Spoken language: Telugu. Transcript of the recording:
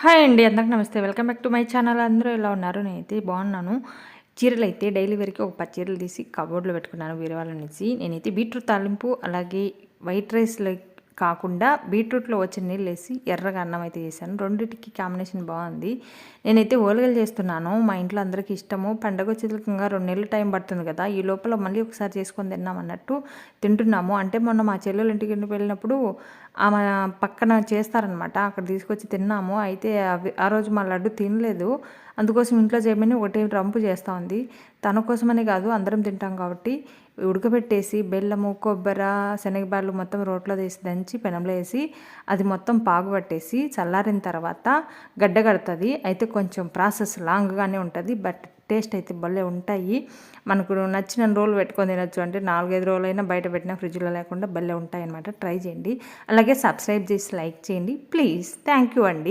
హాయ్ అండి అందరికి నమస్తే. Welcome back to my channel అందరూ ఎలా ఉన్నారు? నేనైతే బాగున్నాను. చీరలు అయితే డైలీ వరకు ఒక పది చీరలు తీసి కబోర్డ్లో పెట్టుకున్నాను వేరే నుంచి నేనైతే బీట్రూట్ తాలింపు అలాగే వైట్ రైస్లో కాకుండా బీట్రూట్లో వచ్చిన నీళ్ళు వేసి ఎర్రగా అన్నం అయితే చేశాను. రెండింటికి కాంబినేషన్ బాగుంది. నేనైతే ఓలగలు చేస్తున్నాను. మా ఇంట్లో అందరికీ ఇష్టము. పండగ వచ్చేదికంగా రెండు నెలలు టైం పడుతుంది కదా. ఈ లోపల మళ్ళీ ఒకసారి చేసుకొని తిన్నాం అన్నట్టు తింటున్నాము. అంటే మొన్న మా చెల్లెలు ఇంటికి వెళ్ళినప్పుడు ఆమె పక్కన చేస్తారనమాట అక్కడ తీసుకొచ్చి తిన్నాము. అయితే ఆ రోజు మా లడ్డు తినలేదు. అందుకోసం ఇంట్లో చేయమని ఒకటి రంపు చేస్తూ ఉంది. తన కోసమని కాదు అందరం తింటాం కాబట్టి ఉడకబెట్టేసి బెల్లము కొబ్బరి శనగబాళ్ళు మొత్తం రోట్లో వేసి దంచి పెనంలో వేసి అది మొత్తం పాగుపట్టేసి చల్లారిన తర్వాత గడ్డ కడుతుంది. అయితే కొంచెం ప్రాసెస్ లాంగ్గానే ఉంటుంది బట్ టేస్ట్ అయితే భలే ఉంటాయి. మనకు నచ్చిన రోజులు పెట్టుకొని తినొచ్చు. అంటే నాలుగైదు రోజులైనా బయట పెట్టిన ఫ్రిడ్జ్లో లేకుండా భలే ఉంటాయి అనమాట ట్రై చేయండి. అలాగే సబ్స్క్రైబ్ చేసి లైక్ చేయండి. ప్లీజ్. థ్యాంక్ యూ అండి.